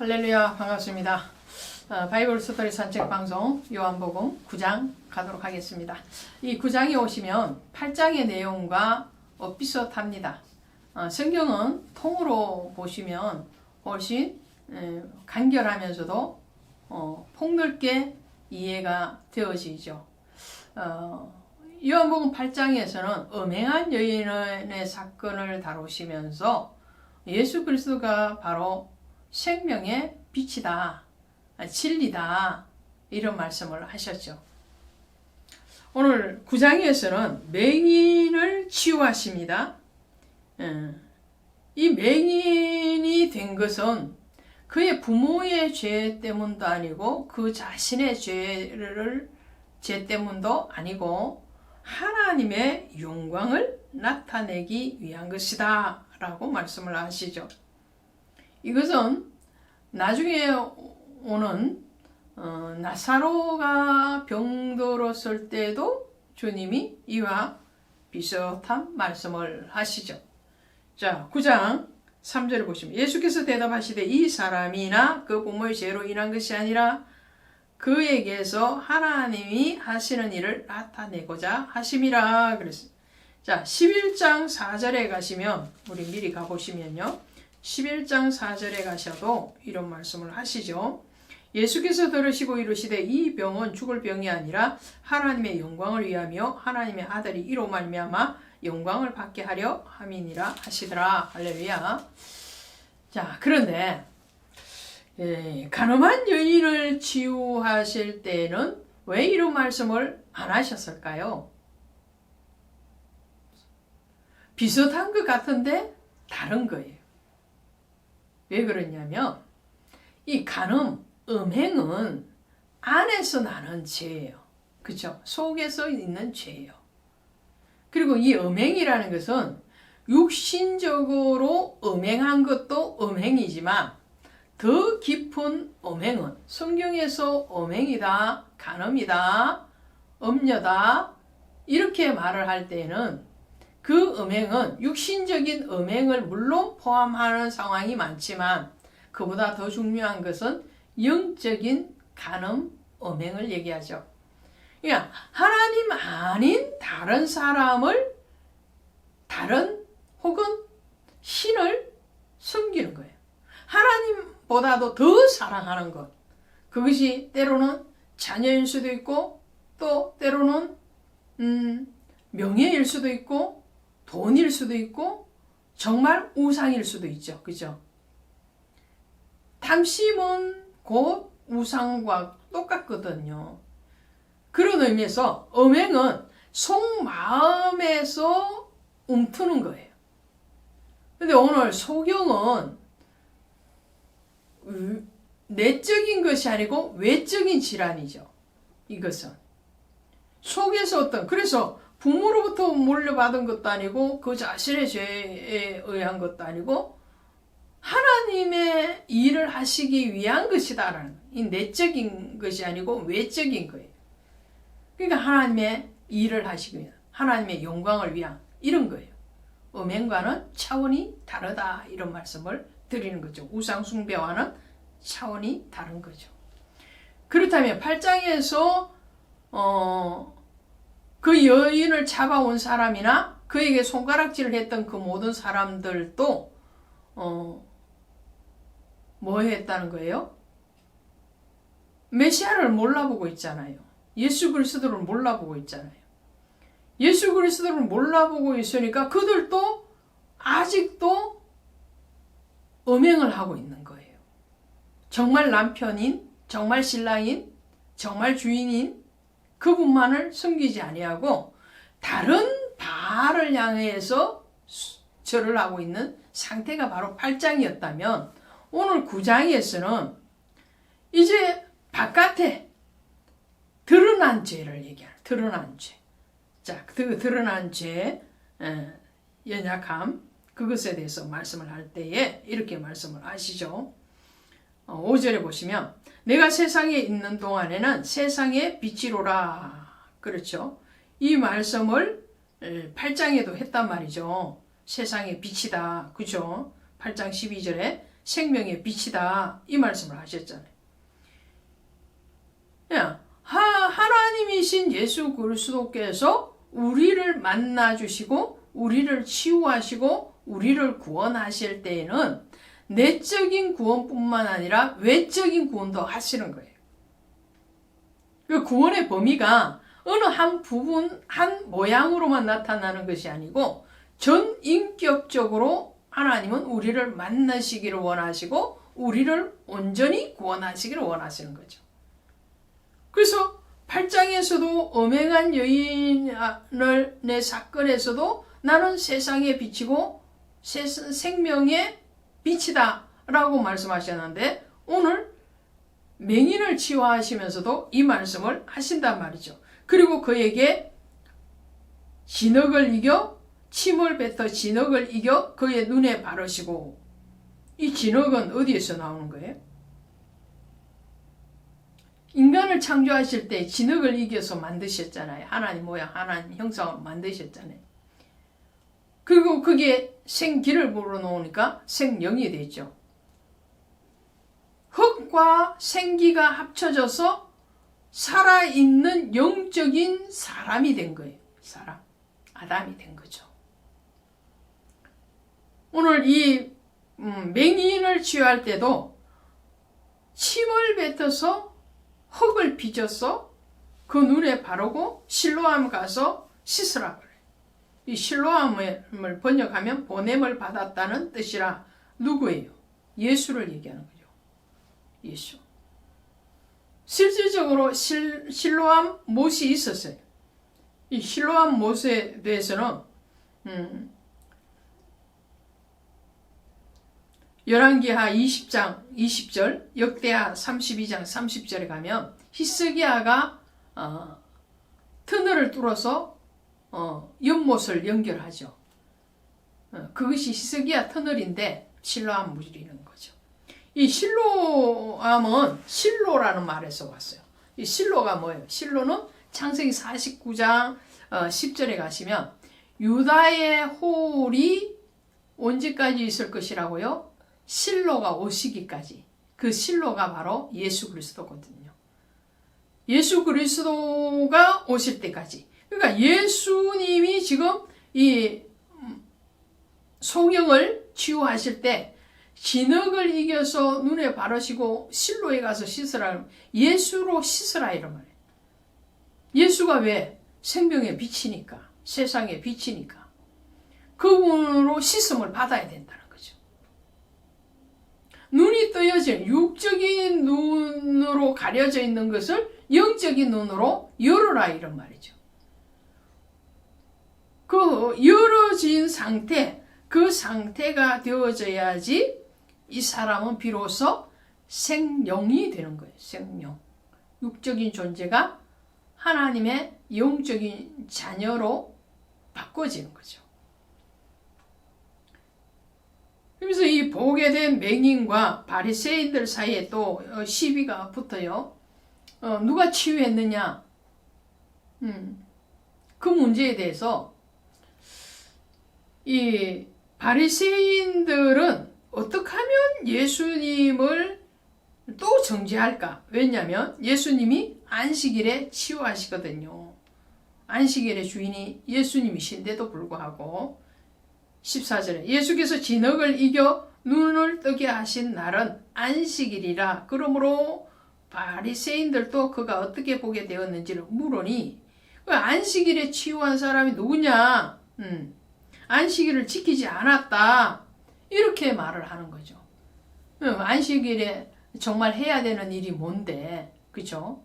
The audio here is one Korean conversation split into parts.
할렐루야 반갑습니다. 어, 바이블 스토리 산책 방송 요한복음 9장 가도록 하겠습니다. 이 9장에 오시면 8장의 내용과 어, 비슷합니다. 어, 성경은 통으로 보시면 훨씬 에, 간결하면서도 어, 폭넓게 이해가 되어지죠. 어, 요한복음 8장에서는 음행한 여인의 사건을 다루시면서 예수 그리스도가 바로 생명의 빛이다, 진리다, 이런 말씀을 하셨죠. 오늘 9장에서는 맹인을 치유하십니다. 음, 이 맹인이 된 것은 그의 부모의 죄 때문도 아니고 그 자신의 죄를 죄 때문도 아니고 하나님의 영광을 나타내기 위한 것이다 라고 말씀을 하시죠. 이것은 나중에 오는 어, 나사로가 병들었을 때도 주님이 이와 비슷한 말씀을 하시죠. 자, 9장 3절을 보시면 예수께서 대답하시되 이 사람이나 그 부모의 죄로 인한 것이 아니라 그에게서 하나님이 하시는 일을 나타내고자 하심이라 그랬어요. 자, 11장 4절에 가시면 우리 미리 가보시면요. 11장 4절에 가셔도 이런 말씀을 하시죠. 예수께서 들으시고 이르시되 이 병은 죽을 병이 아니라 하나님의 영광을 위하며 하나님의 아들이 이로 말미암아 영광을 받게 하려 함이니라 하시더라. 할렐루야. 자, 그런데 예, 가늠한 여인을 치유하실 때는 왜 이런 말씀을 안 하셨을까요? 비슷한 것 같은데 다른 거예요. 왜 그러냐면 이 간음, 음행은 안에서 나는 죄예요. 그죠? 속에서 있는 죄예요. 그리고 이 음행이라는 것은 육신적으로 음행한 것도 음행이지만 더 깊은 음행은 성경에서 음행이다, 간음이다, 음녀다 이렇게 말을 할 때는 그 음행은 육신적인 음행을 물론 포함하는 상황이 많지만 그보다 더 중요한 것은 영적인 간음, 음행을 얘기하죠. 그러니까 하나님 아닌 다른 사람을 다른 혹은 신을 섬기는 거예요. 하나님보다도 더 사랑하는 것. 그것이 때로는 자녀일 수도 있고 또 때로는 음, 명예일 수도 있고 돈일 수도 있고 정말 우상일 수도 있죠. 그죠? 탐심은 곧 우상과 똑같거든요. 그런 의미에서 음행은 속마음에서 움트는 거예요. 근데 오늘 소경은 내적인 것이 아니고 외적인 질환이죠. 이것은. 속에서 어떤, 그래서 부모로부터 물려받은 것도 아니고 그 자신의 죄에 의한 것도 아니고 하나님의 일을 하시기 위한 것이다라는 이 내적인 것이 아니고 외적인 거예요. 그러니까 하나님의 일을 하시기 위한 하나님의 영광을 위한 이런 거예요. 음행과는 차원이 다르다 이런 말씀을 드리는 거죠. 우상 숭배와는 차원이 다른 거죠. 그렇다면 8장에서 어, 그 여인을 잡아온 사람이나 그에게 손가락질을 했던 그 모든 사람들도 어, 뭐 했다는 거예요? 메시아를 몰라보고 있잖아요. 예수 그리스도를 몰라보고 있잖아요. 예수 그리스도를 몰라보고 있으니까 그들도 아직도 음행을 하고 있는 거예요. 정말 남편인, 정말 신랑인, 정말 주인인 그분만을 섬기지 아니하고 다른 바알을 향해서 절을 하고 있는 상태가 바로 8장이었다면 오늘 9장에서는 이제 바깥에 드러난 죄를 얘기하는 드러난 죄. 자, 그 드러난 죄, 연약함, 그것에 대해서 말씀을 할 때에 이렇게 말씀을 하시죠. 5절에 어, 보시면 내가 세상에 있는 동안에는 세상의 빛이로라. 그렇죠. 이 말씀을 8장에도 했단 말이죠. 세상의 빛이다. 그죠? 8장 12절에 생명의 빛이다. 이 말씀을 하셨잖아요. 야, 하, 하나님이신 예수 그리스도께서 우리를 만나 주시고 우리를 치유하시고 우리를 구원하실 때에는 내적인 구원뿐만 아니라 외적인 구원도 하시는 거예요. 그 구원의 범위가 어느 한 부분, 한 모양으로만 나타나는 것이 아니고 전 인격적으로 하나님은 우리를 만나시기를 원하시고 우리를 온전히 구원하시기를 원하시는 거죠. 그래서 8장에서도 엄행한 여인을 내 사건에서도 나는 세상에 비치고 생명의 빛이다 라고 말씀하셨는데 오늘 맹인을 치유하시면서도 이 말씀을 하신단 말이죠. 그리고 그에게 진흙을 이겨 침을 뱉어 진흙을 이겨 그의 눈에 바르시고 이 진흙은 어디에서 나오는 거예요? 인간을 창조하실 때 진흙을 이겨서 만드셨잖아요. 하나님 모양, 하나님 형상으로 만드셨잖아요. 그리고 그게 생기를 불어놓으니까 생명이 되죠. 흙과 생기가 합쳐져서 살아있는 영적인 사람이 된 거예요. 사람. 아담이 된 거죠. 오늘 이 음, 맹인을 치유할 때도 침을 뱉어서 흙을 빚어서 그 눈에 바르고 실로암 가서 씻으라. 이 실로암을 번역하면 보냄을 받았다는 뜻이라 누구예요? 예수를 얘기하는 거죠. 예수. 실질적으로 실, 실로암 못이 있었어요. 이 실로암 못에 대해서는 음, 열왕기하 20장 20절, 역대하 32장 30절에 가면 히스기야가 어, 터널을 뚫어서 어, 연못을 연결하죠. 어, 그것이 히스기야 터널인데 실로암 물이는 거죠. 이 실로암은 실로라는 말에서 왔어요. 이 실로가 뭐예요? 실로는 창세기 49장 10절에 어, 가시면 유다의 홀이 언제까지 있을 것이라고요? 실로가 오시기까지. 그 실로가 바로 예수 그리스도거든요. 예수 그리스도가 오실 때까지. 그러니까 예수님이 지금 이 소경을 치유하실 때 진흙을 이겨서 눈에 바르시고 실로에 가서 씻으라 예수로 씻으라 이런 말이에요. 예수가 왜 생명의 빛이니까 세상의 빛이니까 그분으로 씻음을 받아야 된다는 거죠. 눈이 떠여진 육적인 눈으로 가려져 있는 것을 영적인 눈으로 열어라 이런 말이죠. 그 열어진 상태, 그 상태가 되어져야지 이 사람은 비로소 생명이 되는 거예요. 생명. 육적인 존재가 하나님의 영적인 자녀로 바꿔지는 거죠. 그래서 이 보게 된 맹인과 바리새인들 사이에 또 어, 시비가 붙어요. 어, 누가 치유했느냐? 음, 그 문제에 대해서 이 바리새인들은 어떻게 하면 예수님을 또 정죄할까? 왜냐하면 예수님이 안식일에 치유하시거든요. 안식일의 주인이 예수님이신데도 불구하고 14절에 예수께서 진흙을 이겨 눈을 뜨게 하신 날은 안식일이라 그러므로 바리새인들도 그가 어떻게 보게 되었는지를 물으니 그 안식일에 치유한 사람이 누구냐? 음, 안식일을 지키지 않았다. 이렇게 말을 하는 거죠. 안식일에 정말 해야 되는 일이 뭔데, 그죠?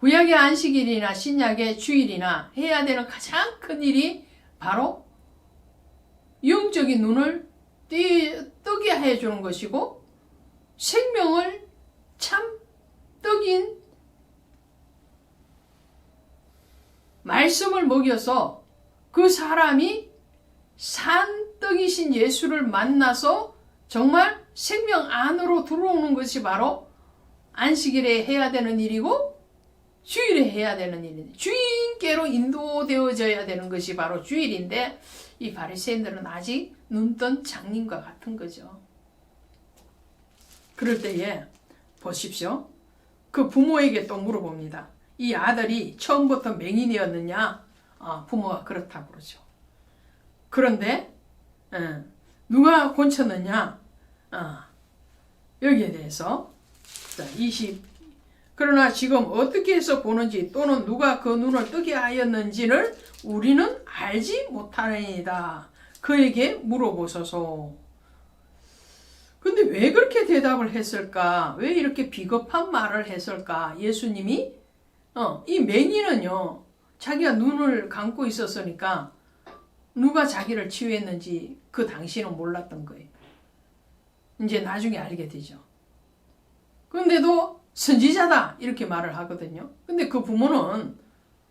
구약의 안식일이나 신약의 주일이나 해야 되는 가장 큰 일이 바로 영적인 눈을 뜨게 해주는 것이고 생명을 참 떡인 말씀을 먹여서 그 사람이 산떡이신 예수를 만나서 정말 생명 안으로 들어오는 것이 바로 안식일에 해야 되는 일이고 주일에 해야 되는 일인데 주인께로 인도되어져야 되는 것이 바로 주일인데 이 바리새인들은 아직 눈뜬 장님과 같은 거죠. 그럴 때에 보십시오. 그 부모에게 또 물어봅니다. 이 아들이 처음부터 맹인이었느냐? 아, 부모가 그렇다고 그러죠. 그런데 예, 누가 고쳤느냐? 아, 여기에 대해서 자, 20 그러나 지금 어떻게 해서 보는지 또는 누가 그 눈을 뜨게 하였는지를 우리는 알지 못하느니다. 그에게 물어보소서. 근데 왜 그렇게 대답을 했을까? 왜 이렇게 비겁한 말을 했을까? 예수님이 어, 이 맹인은요. 자기가 눈을 감고 있었으니까 누가 자기를 치유했는지 그 당시는 몰랐던 거예요. 이제 나중에 알게 되죠. 근데도 선지자다 이렇게 말을 하거든요. 근데 그 부모는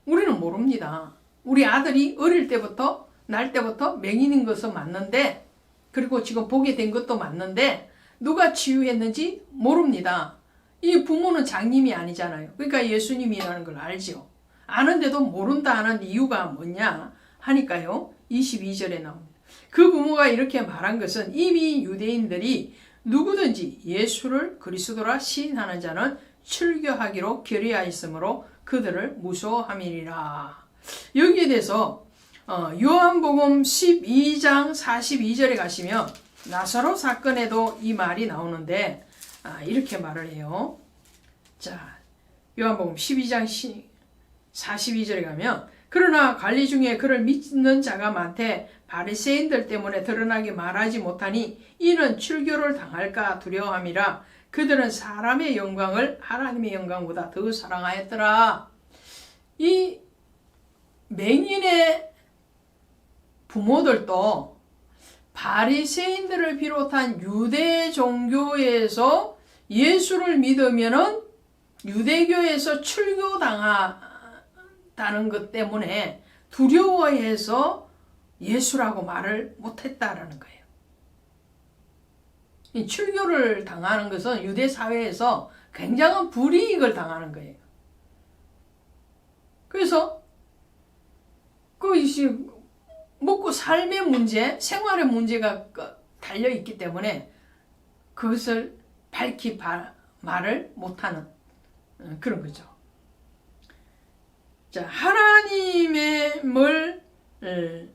우리는 모릅니다. 우리 아들이 어릴 때부터 날 때부터 맹인인 것은 맞는데 그리고 지금 보게 된 것도 맞는데 누가 치유했는지 모릅니다. 이 부모는 장님이 아니잖아요. 그러니까 예수님이라는 걸 알죠. 아는데도 모른다 하는 이유가 뭐냐 하니까요. 22절에 나옵니다. 그 부모가 이렇게 말한 것은 이미 유대인들이 누구든지 예수를 그리스도라 시인하는 자는 출교하기로 결의하였으므로 그들을 무서워함이니라. 여기에 대해서 어, 요한복음 12장 42절에 가시면 나사로 사건에도 이 말이 나오는데 아, 이렇게 말을 해요. 자, 요한복음 12장 42절에 가면 그러나 관리 중에 그를 믿는 자가 많대 바리새인들 때문에 드러나게 말하지 못하니 이는 출교를 당할까 두려워함이라 그들은 사람의 영광을 하나님의 영광보다 더 사랑하였더라. 이 맹인의 부모들도 바리새인들을 비롯한 유대 종교에서 예수를 믿으면은 유대교에서 출교당하 다는 것 때문에 두려워해서 예수라고 말을 못했다라는 거예요. 이 출교를 당하는 것은 유대 사회에서 굉장한 불이익을 당하는 거예요. 그래서 그 먹고 삶의 문제, 생활의 문제가 달려 있기 때문에 그것을 밝히 말을 못하는 어, 그런 거죠. 자, 하나님의 뭘 어,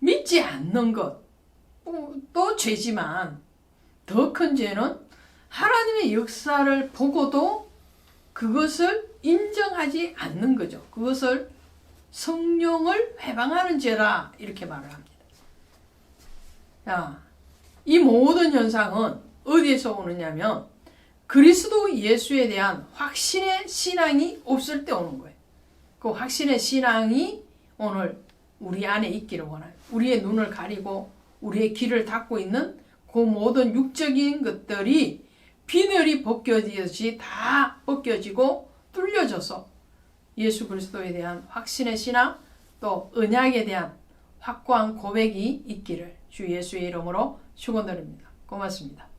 믿지 않는 것, 또 죄지만 더 큰 죄는 하나님의 역사를 보고도 그것을 인정하지 않는 거죠. 그것을 성령을 회방하는 죄라 이렇게 말을 합니다. 자, 이 모든 현상은 어디에서 오느냐면 그리스도 예수에 대한 확신의 신앙이 없을 때 오는 거예요. 그 확신의 신앙이 오늘 우리 안에 있기를 원해요. 우리의 눈을 가리고 우리의 귀를 닫고 있는 그 모든 육적인 것들이 비늘이 벗겨지듯이 다 벗겨지고 뚫려져서 예수 그리스도에 대한 확신의 신앙 또 언약에 대한 확고한 고백이 있기를 주 예수의 이름으로 축원드립니다. 고맙습니다.